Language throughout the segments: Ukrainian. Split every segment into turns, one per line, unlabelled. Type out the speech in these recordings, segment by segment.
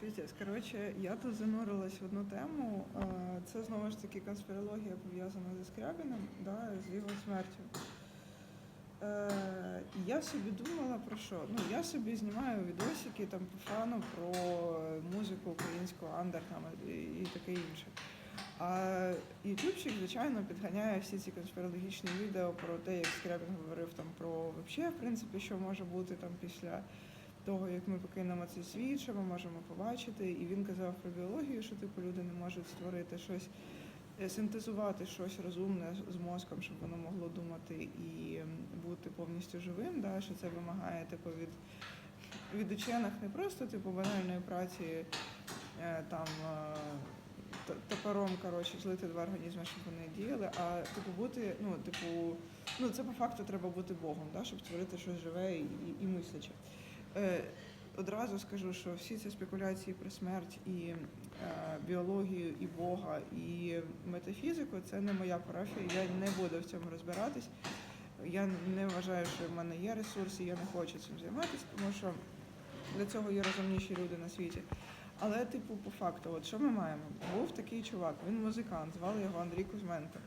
Піздець. Коротше, я тут занурилась в одну тему. Е, Це знову ж таки конспірологія пов'язана зі Скрябіним, да, з його смертю. Е, я собі думала про що? Ну, я собі знімаю відосики там по фану про музику українського і, і таке інше. А ютубчик, звичайно, підганяє всі ці конспірологічні відео про те, як Скрябін говорив там про вообще, в принципі, що може бути там після того, як ми покинемо цей світ, що ми можемо побачити. І він казав про біологію, що типу люди не можуть створити щось, е, синтезувати щось розумне з мозком, щоб воно могло думати і бути повністю живим. Да? Що це вимагає типу від, від учених не просто типу банальної праці е, там. е, Топором, коротше, злити два організми, щоб вони діяли, а типу бути, ну, типу, ну це по факту треба бути Богом, да, щоб створити щось живе і, і мисляче. Е, одразу скажу, що всі ці спекуляції про смерть і е, біологію, і Бога, і метафізику це не моя парафія. Я не буду в цьому розбиратись. Я не вважаю, що в мене є ресурси, я не хочу цим займатися, тому що для цього є розумніші люди на світі. Але, типу, по факту, от що ми маємо? Був такий чувак, він музикант, звали його Андрій Кузьменко.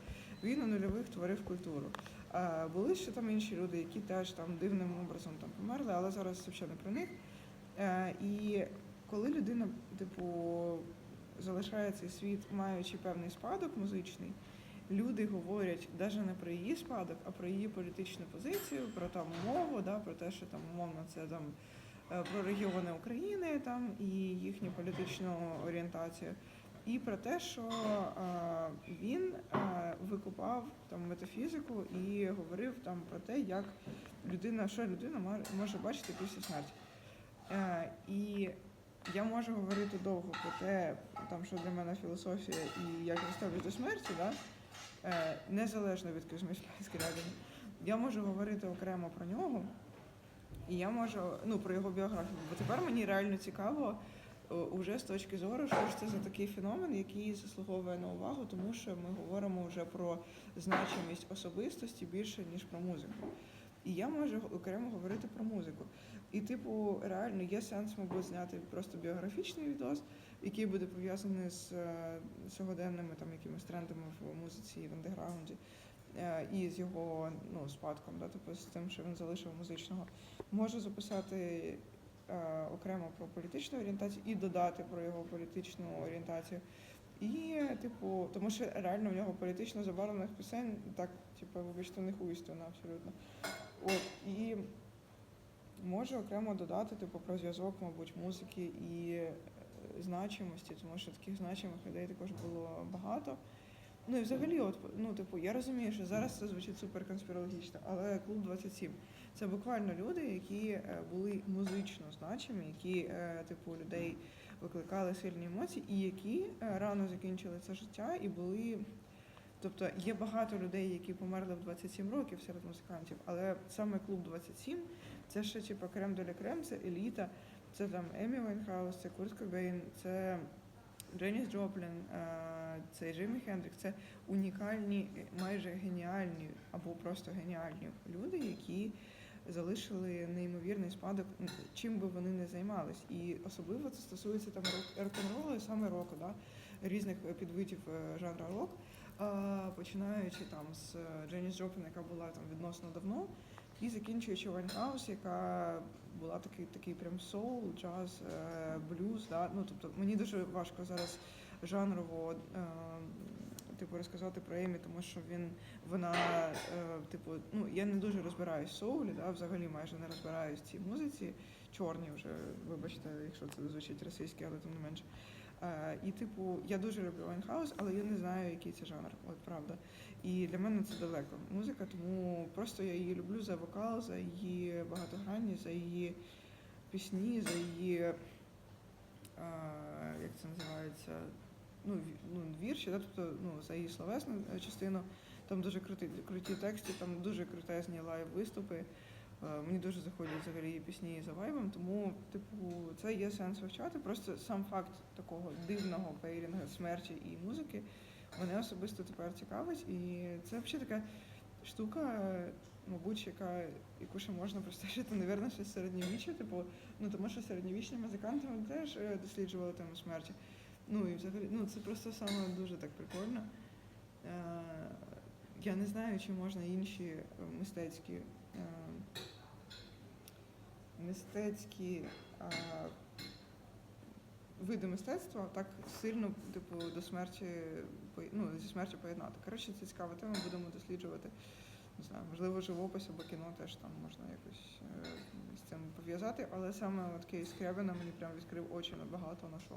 Він у нульових творив культуру. А, були ще там інші люди, які теж там дивним образом там померли, але зараз це ще не про них. Е, і коли людина, типу, залишає цей світ, маючи певний спадок музичний, люди говорять навіть не про її спадок, а про її політичну позицію, про там мову, да, про те, що там умовно це там е, про регіони України там і їхню політичну орієнтацію. І про те, що е, він е, викупав там метафізику і говорив там про те, як людина, що людина може бачити після смерті. Е, і я можу говорити довго про те, там, що для мене філософія і як я ставлюсь до смерті, да? незалежно від Кузьми Скрябіна. Я можу говорити окремо про нього, і я можу ну, про його біографію. Бо тепер мені реально цікаво уже з точки зору, що ж це за такий феномен, який заслуговує на увагу, тому що ми говоримо вже про значимість особистості більше, ніж про музику. І я можу окремо говорити про музику. І, типу, реально є сенс, мабуть, зняти просто біографічний відос, який буде пов'язаний з е, сьогоденними там якимись трендами в музиці в андеграунді. е, І з його ну, спадком, да, типу, з тим, що він залишив музичного. Можу записати е, окремо про політичну орієнтацію і додати про його політичну орієнтацію. І, типу, тому що реально в нього політично забарвлених пісень, так, типу, вибачте, не хуйственно абсолютно. От, і можу окремо додати, типу, про зв'язок, мабуть, музики і е, значимості, тому що таких значимих людей також було багато. Ну і взагалі, от, ну, типу, я розумію, що зараз це звучить супер конспірологічно, але клуб 27 це буквально люди, які е, були музично значимі, які, е, типу, людей викликали сильні емоції, і які е, рано закінчили це життя і були. Тобто є багато людей, які померли в 27 років серед музикантів, але саме клуб 27 це ще типу крем доля крем, це еліта, це там Емі Вайнхаус, це Курт Кобейн, це Дженіс Джоплін, е, це Джиммі Хендрік, це унікальні, майже геніальні або просто геніальні люди, які залишили неймовірний спадок, чим би вони не займались. І особливо це стосується там рок- рок-н-ролу і саме року, да? різних підвидів е, жанра рок. Починаючи там з Дженіс Джоплін, яка була там відносно давно, і закінчуючи Вайнхаус, яка була такий, такий прям соул, джаз, е, блюз. Да? Ну, тобто мені дуже важко зараз жанрово е, типу, розказати про Емі, тому що він, вона, е, типу, ну, я не дуже розбираюсь в соулі, да? взагалі майже не розбираюсь в цій музиці. Чорні вже, вибачте, якщо це звучить російське, але тим не менше. Е, і, типу, я дуже люблю Вайнхаус, але я не знаю, який це жанр, от правда. І для мене це далеко музика, тому просто я її люблю за вокал, за її багатогранність, за її пісні, за її, е, як це називається, ну, ну вірші, да? тобто ну, за її словесну е, частину. Там дуже круті, круті тексти, там дуже крутезні лайв-виступи. Е, Мені дуже заходять взагалі пісні за вайбом, тому, типу, це є сенс вивчати. Просто сам факт такого дивного пейрінгу смерті і музики мене особисто тепер цікавить. І це взагалі така штука, мабуть, яка, яку ще можна простежити, напевно, щось середньовіччя, типу, ну тому що середньовічні музиканти вони теж е, досліджували тему смерті. Ну і взагалі, ну це просто саме дуже так прикольно. Е, я не знаю, чи можна інші мистецькі мистецькі е, види мистецтва так сильно, типу, до смерті ну, зі смертю поєднати. Коротше, це цікава тема, будемо досліджувати. Не знаю, можливо, живопис або кіно теж там можна якось е, з цим пов'язати, але саме от кейс Скрябина мені прям відкрив очі на багато на що.